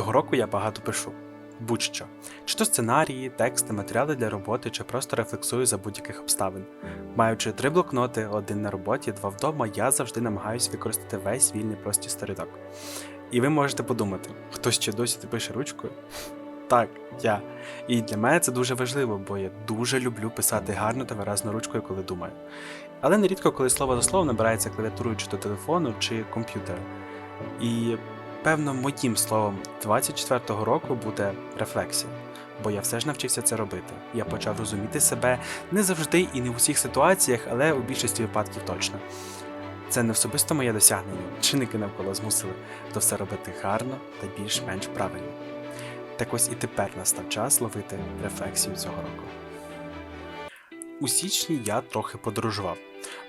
Цього року я багато пишу. Будь-що. Чи то сценарії, тексти, матеріали для роботи, чи просто рефлексую за будь-яких обставин. Маючи три блокноти, один на роботі, два вдома, я завжди намагаюся використати весь вільний простір сторінок. І ви можете подумати, хтось ще досі ти пише ручкою? Так, я. І для мене це дуже важливо, бо я дуже люблю писати гарно та виразно ручкою, коли думаю. Але нерідко, коли слово за слово набирається клавіатурою чи то телефону, чи комп'ютера. І певно, моїм словом 24-го року буде рефлексія, бо я все ж навчився це робити. Я почав розуміти себе не завжди і не в усіх ситуаціях, але у більшості випадків точно. Це не особисто моє досягнення, чинники навколо змусили то все робити гарно та більш-менш правильно. Так ось і тепер настав час ловити рефлексію цього року. У січні я трохи подорожував.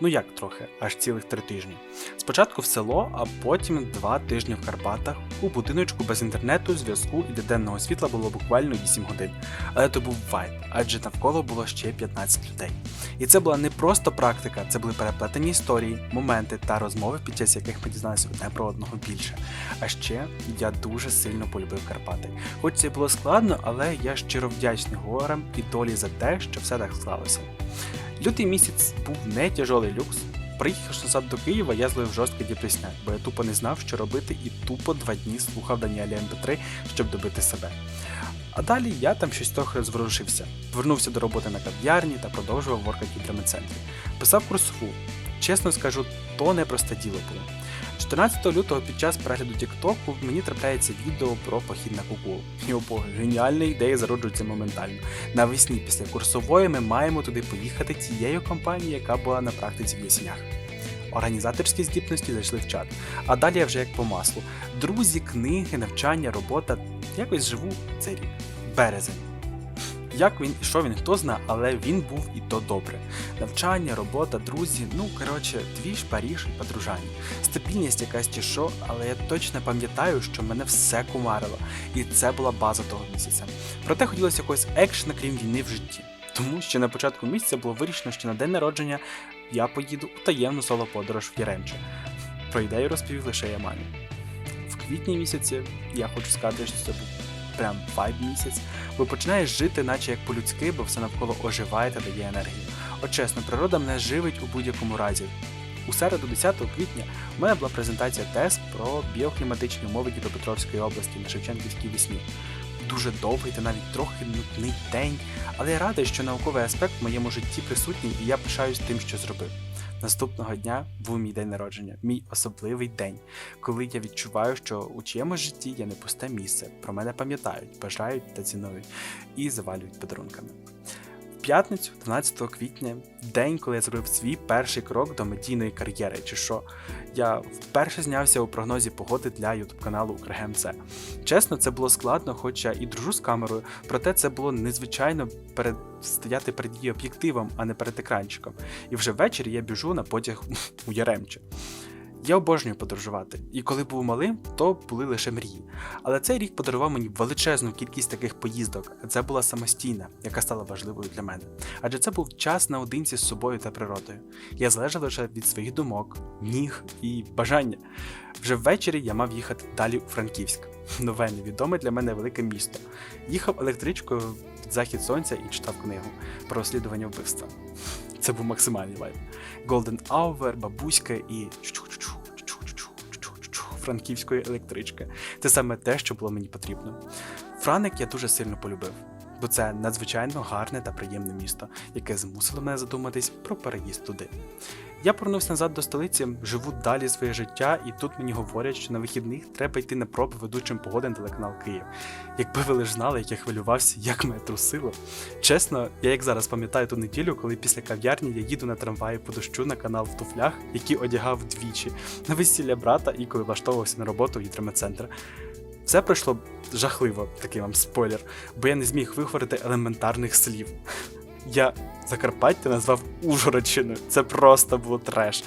Ну як трохи, аж цілих три тижні. Спочатку в село, а потім два тижні в Карпатах, у будиночку без інтернету, зв'язку і де денного світла було буквально 8 годин. Але то був вайб, адже навколо було ще 15 людей. І це була не просто практика, це були переплетені історії, моменти та розмови, під час яких ми дізналися одне про одного більше. А ще я дуже сильно полюбив Карпати. Хоч це було складно, але я щиро вдячний горам і долі за те, що все так склалося. Лютий місяць був не тяжолий люкс. Приїхавши назад до Києва, я злив жорсткий депресняк, бо я тупо не знав, що робити, і тупо два дні слухав Даніеля МП3, щоб добити себе. А далі я там щось трохи зворушився. Вернувся до роботи на кав'ярні та продовжував воркати в драмецентрі. Писав курсову. Чесно скажу, то непросте діло було. 14 лютого під час перегляду Тіктоку мені трапляється відео про похід на кукул. І о боги, геніальна ідея зароджується моментально. Навесні після курсової ми маємо туди поїхати тією компанією, яка була на практиці в Ясінях. Організаторські здібності зайшли в чат, а далі я вже як по маслу. Друзі, книги, навчання, робота. Якось живу цей рік. Березень. Як він і що він, хто зна, але він був і то добре. Навчання, робота, друзі, ну коротше, двіж, Паріж і подружання. Стабільність якась чи що, але я точно пам'ятаю, що мене все кумарило, і це була база того місяця. Проте хотілося якогось екшена, крім війни в житті. Тому що на початку місяця було вирішено, що на день народження я поїду у таємну соло подорож в Яремче. Про ідею розповів лише я мамі. В квітні місяці я хочу сказати, що це був прям вайб місяць, бо починаєш жити, наче як по-людськи, бо все навколо оживає та дає енергію. От чесно, природа мене живить у будь-якому разі. У середу, 10 квітня, у мене була презентація ТЕС про біокліматичні умови Дніпропетровської області на Шевченківській весні. Дуже довгий та навіть трохи нудний день, але я радий, що науковий аспект в моєму житті присутній, і я пишаюсь тим, що зробив. Наступного дня був мій день народження, мій особливий день, коли я відчуваю, що у чиємусь житті я не пусте місце, про мене пам'ятають, бажають та цінують і завалюють подарунками. П'ятницю, 12 квітня, день, коли я зробив свій перший крок до медійної кар'єри, чи що, я вперше знявся у прогнозі погоди для ютуб каналу УкрГМЦ. Чесно, це було складно, хоч я і дружу з камерою, проте це було незвичайно перед стояти перед її об'єктивом, а не перед екранчиком. І вже ввечері я біжу на потяг у Яремче. Я обожнюю подорожувати, і коли був малим, то були лише мрії. Але цей рік подарував мені величезну кількість таких поїздок, це була самостійна, яка стала важливою для мене. Адже це був час наодинці з собою та природою. Я залежав лише від своїх думок, ніг і бажання. Вже ввечері я мав їхати далі у Франківськ, нове невідоме для мене велике місто. Їхав електричкою під захід сонця і читав книгу про розслідування вбивства. Це був максимальний вайб. Golden Hour, бабуська і франківської електрички. Це саме те, що було мені потрібно. Франик я дуже сильно полюбив, бо це надзвичайно гарне та приємне місто, яке змусило мене задуматись про переїзд туди. Я повернувся назад до столиці, живу далі своє життя, і тут мені говорять, що на вихідних треба йти на проби ведучим погоди на телеканал Київ. Якби ви лиш знали, як я хвилювався, як мене трусило. Чесно, я як зараз пам'ятаю ту неділю, коли після кав'ярні я їду на трамваї по дощу на канал в туфлях, які одягав двічі, на весілля брата і коли влаштовувався на роботу в гідрометцентр. Все пройшло жахливо, такий вам спойлер, бо я не зміг виговорити елементарних слів. Я Закарпаття назвав Ужгородщиною. Це просто було треш.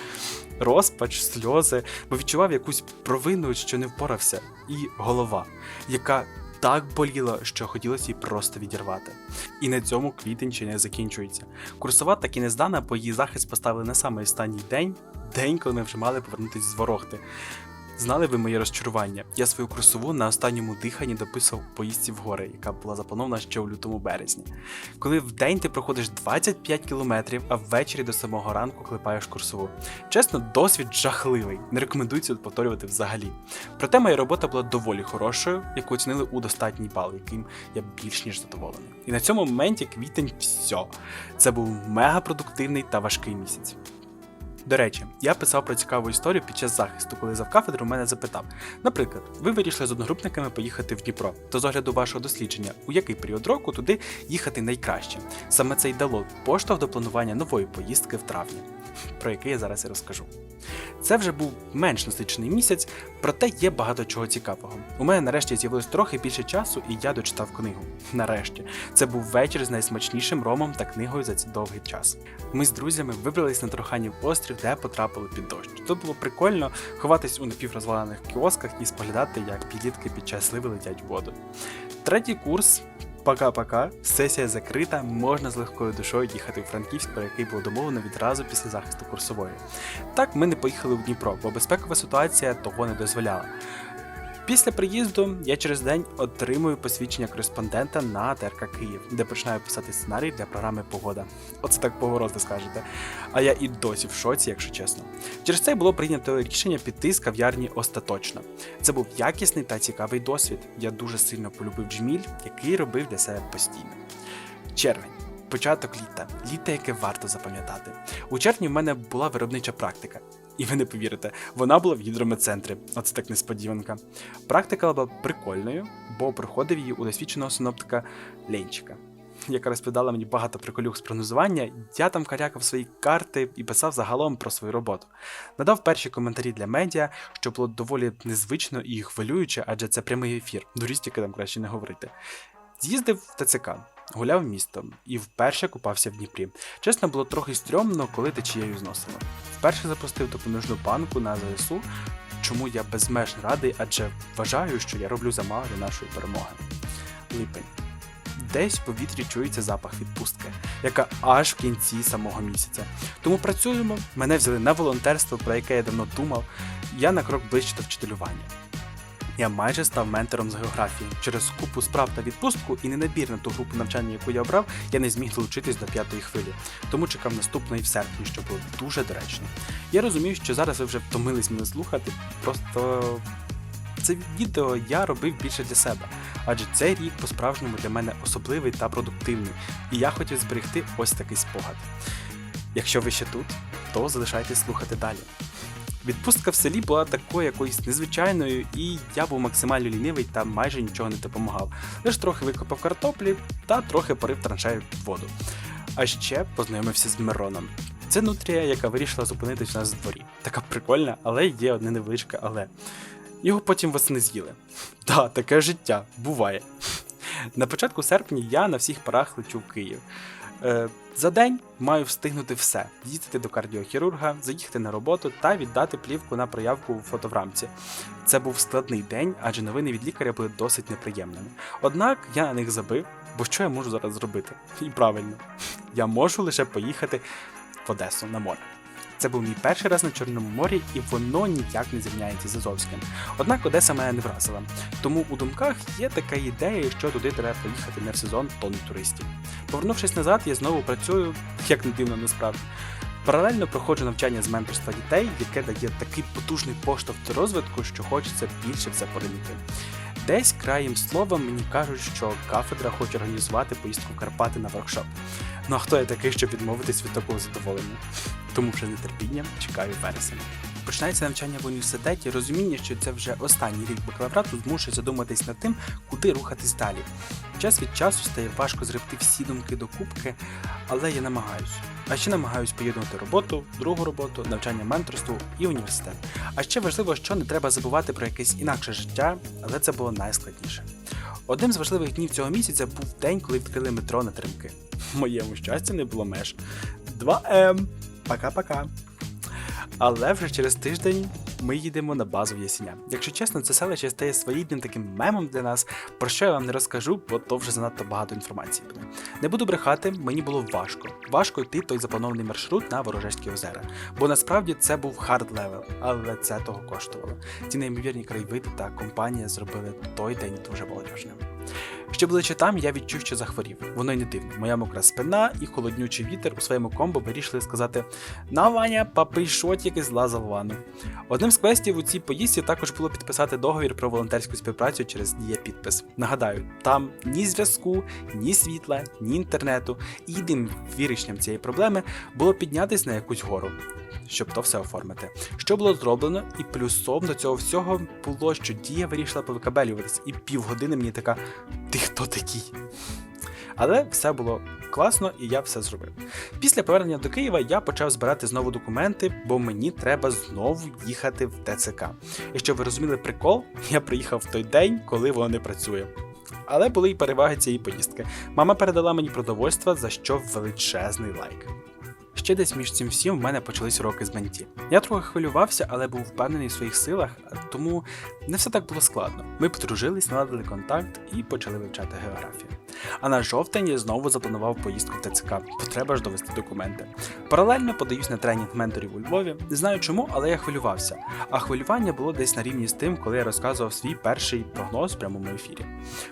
Розпач, сльози, бо відчував якусь провину, що не впорався, і голова, яка так боліла, що хотілося її просто відірвати. І на цьому квітень ще не закінчується. Курсова так і не здана, бо її захист поставили на самий останній день, день, коли ми вже мали повернутися з ворогти. Знали ви моє розчарування? Я свою курсову на останньому диханні дописував в поїздці в гори, яка була запланована ще у лютому березні. Коли в день ти проходиш 25 кілометрів, а ввечері до самого ранку клепаєш курсову. Чесно, досвід жахливий. Не рекомендую це повторювати взагалі. Проте моя робота була доволі хорошою, яку оцінили у достатній бал, яким я більш ніж задоволений. І на цьому моменті квітень все. Це був мегапродуктивний та важкий місяць. До речі, я писав про цікаву історію під час захисту, коли завкафедру мене запитав: наприклад, ви вирішили з одногрупниками поїхати в Дніпро, то з огляду вашого дослідження, у який період року туди їхати найкраще. Саме це й дало поштовх до планування нової поїздки в травні, про який я зараз і розкажу. Це вже був менш насичений місяць, проте є багато чого цікавого. У мене нарешті з'явилось трохи більше часу, і я дочитав книгу. Нарешті, це був вечір з найсмачнішим ромом та книгою за цей довгий час. Ми з друзями вибрались на Троханів острів, де потрапили під дощ. Тут було прикольно ховатись у напіврозвалених кіосках і споглядати, як підлітки під час сливи летять в воду. Третій курс. Пока-пока, сесія закрита, можна з легкою душою їхати у Франківськ, про який було домовлено відразу після захисту курсової. Так, ми не поїхали в Дніпро, бо безпекова ситуація того не дозволяла. Після приїзду я через день отримую посвідчення кореспондента на ТРК Київ, де починаю писати сценарій для програми Погода. Оце так повороти скажете. А я і досі в шоці, якщо чесно. Через це було прийнято рішення піти з кав'ярні остаточно. Це був якісний та цікавий досвід. Я дуже сильно полюбив джміль, який робив для себе постійно. Червень. Початок літа, літо, яке варто запам'ятати. У червні в мене була виробнича практика. І ви не повірите, вона була в гідрометцентрі. Оце так несподіванка. Практика була прикольною, бо проходив її у досвідченого синоптика Ленчика, яка розповідала мені багато приколюх з прогнозування. Я там карякав свої карти і писав загалом про свою роботу. Надав перші коментарі для медіа, що було доволі незвично і хвилююче, адже це прямий ефір. Дурістики там краще не говорити. З'їздив в ТЦК, гуляв містом і вперше купався в Дніпрі. Чесно, було трохи стрьомно, коли течією зносило. Вперше запустив допоміжну банку на ЗСУ, чому я безмежно радий, адже вважаю, що я роблю замало для нашої перемоги. Липень. Десь в повітрі чується запах відпустки, яка аж в кінці самого місяця. Тому працюємо. Мене взяли на волонтерство, про яке я давно думав. Я на крок ближче до вчителювання. Я майже став ментором з географії. Через купу справ та відпустку і ненабір на ту групу навчання, яку я обрав, я не зміг долучитись до п'ятої хвилі, тому чекав наступної в серпні, що було дуже доречно. Я розумію, що зараз ви вже втомились мене слухати, просто це відео я робив більше для себе, адже цей рік по-справжньому для мене особливий та продуктивний, і я хотів зберегти ось такий спогад. Якщо ви ще тут, то залишайтесь слухати далі. Відпустка в селі була такою якоюсь незвичайною, і я був максимально лінивий та майже нічого не допомагав. Лиш трохи викопав картоплі та трохи порив траншею під воду. А ще познайомився з Мироном. Це нутрія, яка вирішила зупинитись у нас в дворі. Така прикольна, але є одне невеличке але. Його потім восени з'їли. Та, таке життя буває. На початку серпня я на всіх парах лечу в Київ. Е, за день маю встигнути все: їздити до кардіохірурга, заїхати на роботу та віддати плівку на проявку в фотограмці. Це був складний день, адже новини від лікаря були досить неприємними. Однак я на них забив, бо що я можу зараз зробити? І правильно, я можу лише поїхати в Одесу на море. Це був мій перший раз на Чорному морі, і воно ніяк не зрівняється з Азовським. Однак Одеса мене не вразила. Тому у думках є така ідея, що туди треба поїхати не в сезон тонн туристів. Повернувшись назад, я знову працюю, як не дивно насправді. Паралельно проходжу навчання з менторства дітей, яке дає такий потужний поштовх до розвитку, що хочеться більше в це поринути. Десь краєм слова мені кажуть, що кафедра хоче організувати поїздку Карпати на воркшоп. Ну а хто я такий, щоб відмовитись від такого задоволення? Тому вже нетерпінням чекаю вересня. Починається навчання в університеті, розуміння, що це вже останній рік бакалаврату змушує задуматись над тим, куди рухатись далі. Час від часу стає важко зребти всі думки до кубки, але я намагаюсь. А ще намагаюсь поєднувати роботу, другу роботу, навчання менторству і університет. А ще важливо, що не треба забувати про якесь інакше життя, але це було найскладніше. Одним з важливих днів цього місяця був день, коли відкрили метро на тримки. Моєму щастю не було меж. 2М. Пока-пока. Але вже через тиждень ми їдемо на базу в Ясіня. Якщо чесно, це селище стає своїдним таким мемом для нас, про що я вам не розкажу, бо то вже занадто багато інформації буде. Не буду брехати, мені було важко. Важко йти той запланований маршрут на Ворожецькі озера. Бо насправді це був хард левел, але це того коштувало. Ці неймовірні краєвиди та компанія зробили той день дуже молодіжним. Ще будучи там, я відчув, що захворів. Воно й не дивно. Моя мокра спина і холоднючий вітер у своєму комбо вирішили сказати: На Ваня, папий шотик із зла залвану. Одним з квестів у цій поїздці також було підписати договір про волонтерську співпрацю через дія підпис. Нагадаю, там ні зв'язку, ні світла, ні інтернету. І єдиним вирішенням цієї проблеми було піднятись на якусь гору. Щоб то все оформити. Що було зроблено, і плюсом до цього всього було, що дія вирішила повикабелюватись, і півгодини мені така ти хто такий? Але все було класно, і я все зробив. Після повернення до Києва я почав збирати знову документи, бо мені треба знову їхати в ТЦК. І щоб ви розуміли прикол, я приїхав в той день, коли воно не працює. Але були й переваги цієї поїздки. Мама передала мені продовольство, за що величезний лайк. Ще десь між цим всім в мене почались уроки з менті. Я трохи хвилювався, але був впевнений в своїх силах, тому не все так було складно. Ми подружились, наладили контакт і почали вивчати географію. А на жовтень я знову запланував поїздку в ТЦК, бо треба ж довести документи. Паралельно подаюсь на тренінг менторів у Львові. Не знаю чому, але я хвилювався. А хвилювання було десь на рівні з тим, коли я розказував свій перший прогноз в прямому ефірі.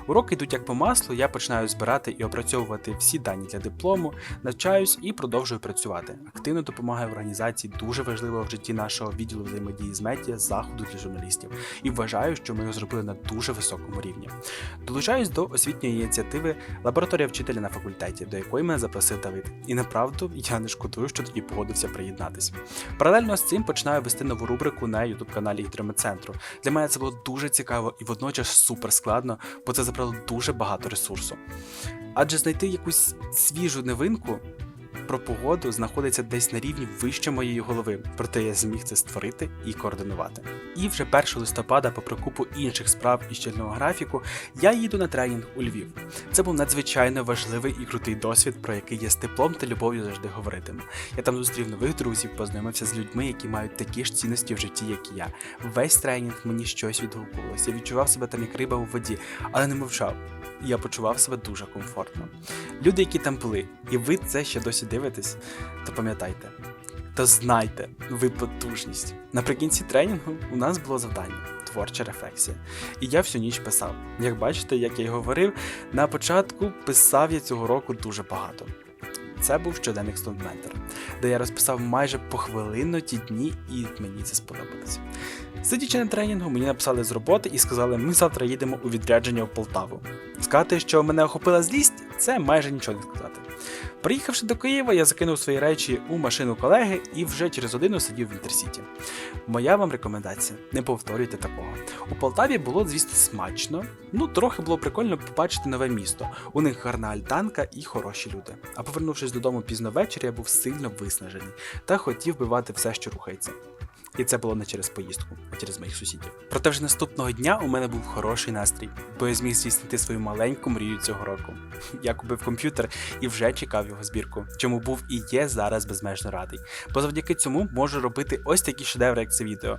Уроки йдуть як по маслу, я починаю збирати і опрацьовувати всі дані для диплому, навчаюсь і продовжую працювати. Активно допомагаю в організації дуже важливого в житті нашого відділу взаємодії з медіа заходу для журналістів. І вважаю, що ми його зробили на дуже високому рівні. Долучаюсь до освітньої ініціативи Лабораторія вчителя на факультеті, до якої мене запросив Давид. І направду я не шкодую, що тоді погодився приєднатись. Паралельно з цим починаю вести нову рубрику на youtube каналі Гідрометцентру. Для мене це було дуже цікаво і водночас супер складно, бо це забрало дуже багато ресурсу. Адже знайти якусь свіжу новинку про погоду знаходиться десь на рівні вище моєї голови, проте я зміг це створити і координувати. І вже 1 листопада, попри купу інших справ і щільного графіку, я їду на тренінг у Львів. Це був надзвичайно важливий і крутий досвід, про який я з теплом та любов'ю завжди говоритиму. Я там зустрів нових друзів, познайомився з людьми, які мають такі ж цінності в житті, як і я. Весь тренінг мені щось відгукувалося. Я відчував себе там як риба у воді, але не мовчав. Я почував себе дуже комфортно. Люди, які там були, і ви це ще досі дивитесь, то пам'ятайте. То знайте, ви потужність. Наприкінці тренінгу у нас було завдання творча рефлексія. І я всю ніч писав. Як бачите, як я й говорив, на початку писав я цього року дуже багато. Це був щоденник студментер, де я розписав майже похвилинно ті дні, і мені це сподобалось. Сидячи на тренінгу, мені написали з роботи і сказали, ми завтра їдемо у відрядження в Полтаву. Сказати, що мене охопила злість, це майже нічого не сказати. Приїхавши до Києва, я закинув свої речі у машину колеги і вже через годину сидів в інтерсіті. Моя вам рекомендація: не повторюйте такого. У Полтаві було, звісно, смачно, ну трохи було прикольно побачити нове місто. У них гарна альтанка і хороші люди. А повернувшись додому пізно ввечері, я був сильно виснажений та хотів бивати все, що рухається. І це було не через поїздку, а через моїх сусідів. Проте вже наступного дня у мене був хороший настрій, бо я зміг здійснити свою маленьку мрію цього року. Я купив комп'ютер і вже чекав його збірку, чому був і є зараз безмежно радий. Бо завдяки цьому можу робити ось такі шедеври, як це відео.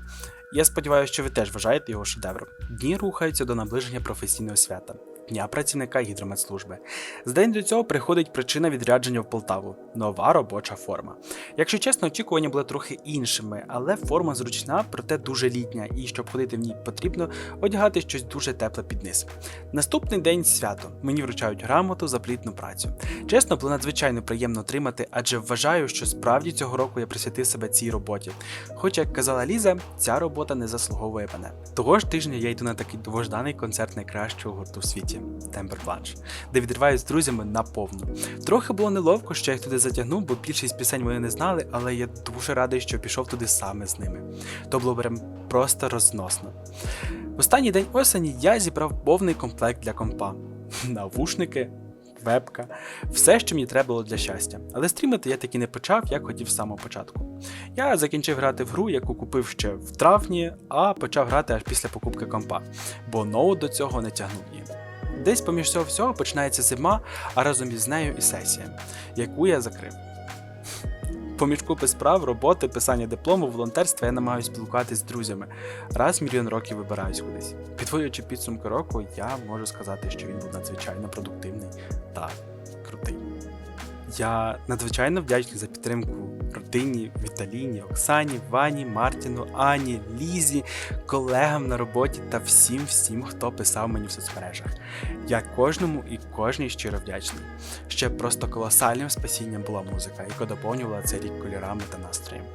Я сподіваюся, що ви теж вважаєте його шедевром. Дні рухаються до наближення професійного свята. Дня працівника гідрометслужби. За день до цього приходить причина відрядження в Полтаву нова робоча форма. Якщо чесно, очікування були трохи іншими, але форма зручна, проте дуже літня, і щоб ходити в ній потрібно одягати щось дуже тепле під низ. Наступний день свято. Мені вручають грамоту за плідну працю. Чесно, було надзвичайно приємно отримати, адже вважаю, що справді цього року я присвятив себе цій роботі. Хоч, як казала Ліза, ця робота не заслуговує мене. Того ж тижня я йду на такий довожданий концерт найкращого гурту в світі. Тембер Планш, де відриваюсь з друзями наповну. Трохи було неловко, що я їх туди затягнув, бо більшість пісень вони не знали, але я дуже радий, що пішов туди саме з ними. То було прям просто розносно. В останній день осені я зібрав повний комплект для компа: навушники, вебка, все, що мені треба було для щастя. Але стрімити я таки не почав, як хотів з самого початку. Я закінчив грати в гру, яку купив ще в травні, а почав грати аж після покупки компа, бо ноут до цього не тягнув її. Десь поміж цього всього починається зима, а разом із нею і сесія, яку я закрив. Поміж купи справ, роботи, писання диплому, волонтерства я намагаюся спілкуватися з друзями. Раз в мільйон років вибираюсь кудись. Підводячи підсумки року, я можу сказати, що він був надзвичайно продуктивний та крутий. Я надзвичайно вдячний за підтримку родині, Віталіні, Оксані, Вані, Мартіну, Ані, Лізі, колегам на роботі та всім всім, хто писав мені в соцмережах. Я кожному і кожній щиро вдячний. Ще просто колосальним спасінням була музика, яка доповнювала цей рік кольорами та настроєм.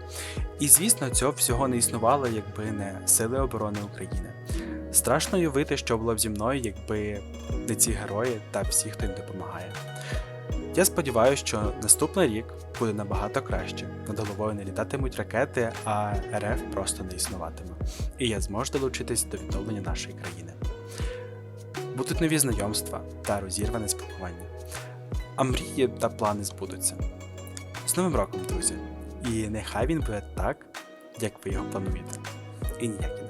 І звісно, цього всього не існувало, якби не Сили оборони України. Страшно уявити, що було б зі мною, якби не ці герої та всі, хто їм допомагає. Я сподіваюся, що наступний рік буде набагато краще. Над головою не літатимуть ракети, а РФ просто не існуватиме. І я зможу долучитись до відновлення нашої країни. Будуть нові знайомства та розірване спілкування. А мрії та плани збудуться. З Новим роком, друзі! І нехай він буде так, як ви його плануєте. І ніяк.